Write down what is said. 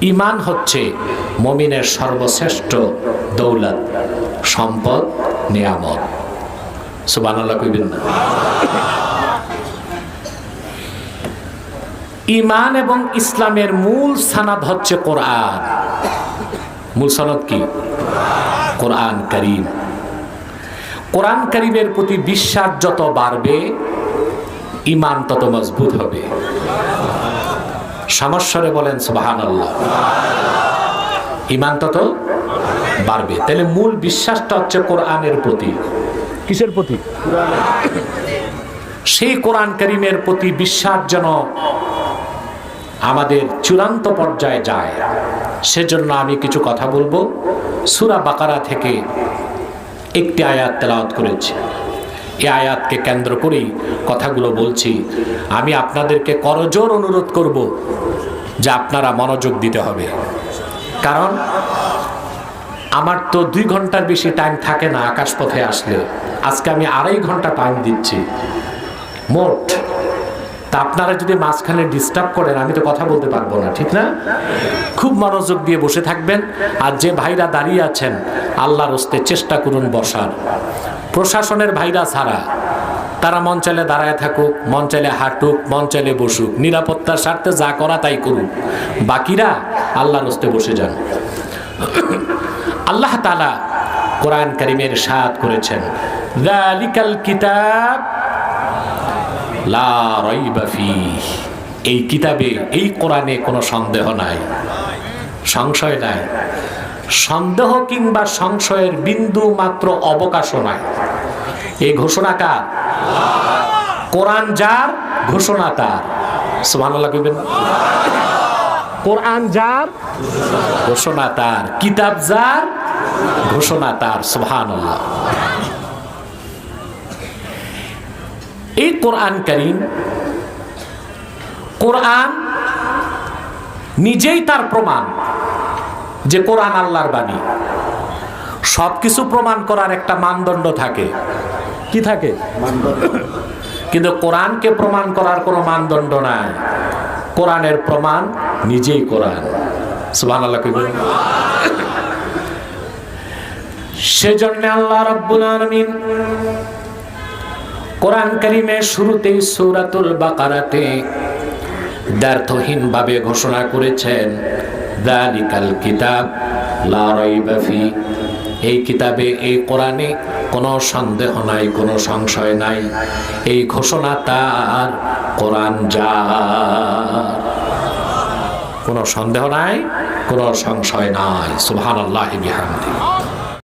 ইমান হচ্ছে মমিনের সর্বশ্রেষ্ঠ দৌলত, সম্পদ, নিয়ামত। সুবানাল্লাহ কইবেন না ইমান এবং ইসলামের মূল সানাদ হচ্ছে কোরআন। মূল সনদ কি? কোরআন করিম। কোরআন করিমের প্রতি বিশ্বাস যত বাড়বে, ইমান তত মজবুত হবে। সমস্যরে বলেন সুবাহান আল্লাহ ইমান তত বাড়বে। তাহলে মূল বিশ্বাসটা হচ্ছে কোরআনের প্রতি। কিসের প্রতি? সেই কোরআন করিমের প্রতি বিশ্বাস যেন আমাদের চূড়ান্ত পর্যায়ে যায়। সেজন্য আমি কিছু কথা বলব। সুরা বাকারা থেকে একটি আয়াত তেলাওয়াত করেছি। এই আয়াতকে কেন্দ্র করেই কথাগুলো বলছি। আমি আপনাদেরকে করজোর অনুরোধ করব যে আপনারা মনোযোগ দিতে হবে। কারণ আমার তো দুই ঘণ্টার বেশি টাইম থাকে না আকাশপথে আসলে। আজকে আমি আড়াই ঘণ্টা টাইম দিচ্ছি। মোট তা আপনারা যদি মাঝখানে ডিস্টার্ব করেন, আমি তো কথা বলতে পারব না, ঠিক না? খুব মনোযোগ দিয়ে বসে থাকবেন। আর যে ভাইরা দাঁড়িয়ে আছেন, আল্লাহর হস্তে চেষ্টা করুন বসার। প্রশাসনের ভাইরা ছাড়া, তারা মন চাইলে দাঁড়ায় থাকুক, মন চাইলে হাঁটুক, মন চাইলে বসুক। নিরাপত্তার স্বার্থে যা করা তাই করুক। বাকিরা আল্লাহর হস্তে বসে যান। আল্লাহ তালা কোরআন করিমের সাদ করেছেন। কিতাব লা। এই কিতাবে, এই কোরআনে কোনো সন্দেহ নাই, সংশয় নাই। সন্দেহ কিংবা সংশয়ের বিন্দু মাত্র অবকাশও নাই। এই ঘোষণা কার? কোরআন যার, ঘোষণা তার। কোরআন যার, ঘোষণা তার। কিতাব যার, ঘোষণা তার। সুবহানাল্লাহ। এই কোরআন করিম, কোরআন নিজেই তার প্রমাণ যে কোরআন আল্লাহর বাণী। সব কিছু প্রমাণ করার একটা মানদণ্ড থাকে। কি থাকে? কিন্তু কোরআনকে প্রমাণ করার কোনো মানদণ্ড নাই। কোরআনের প্রমাণ নিজেই কোরআন। আল্লাহ সেজন্য আল্লাহ রব্বুল আলামিন কোরআন করিমের শুরুতেই সূরাতুল বাকারাতে দ্ব্যর্থহীন ভাবে ঘোষণা করেছেন, দালিকাল কিতাব, লা রাইবা ফি। এই কিতাবে, এই কোরআনে কোনো সন্দেহ নাই, কোনো সংশয় নাই। এই ঘোষণা তার কোরআন যা কোনো সন্দেহ নাই, কোনো সংশয় নাই। সুবহানাল্লাহি বিহামদিহি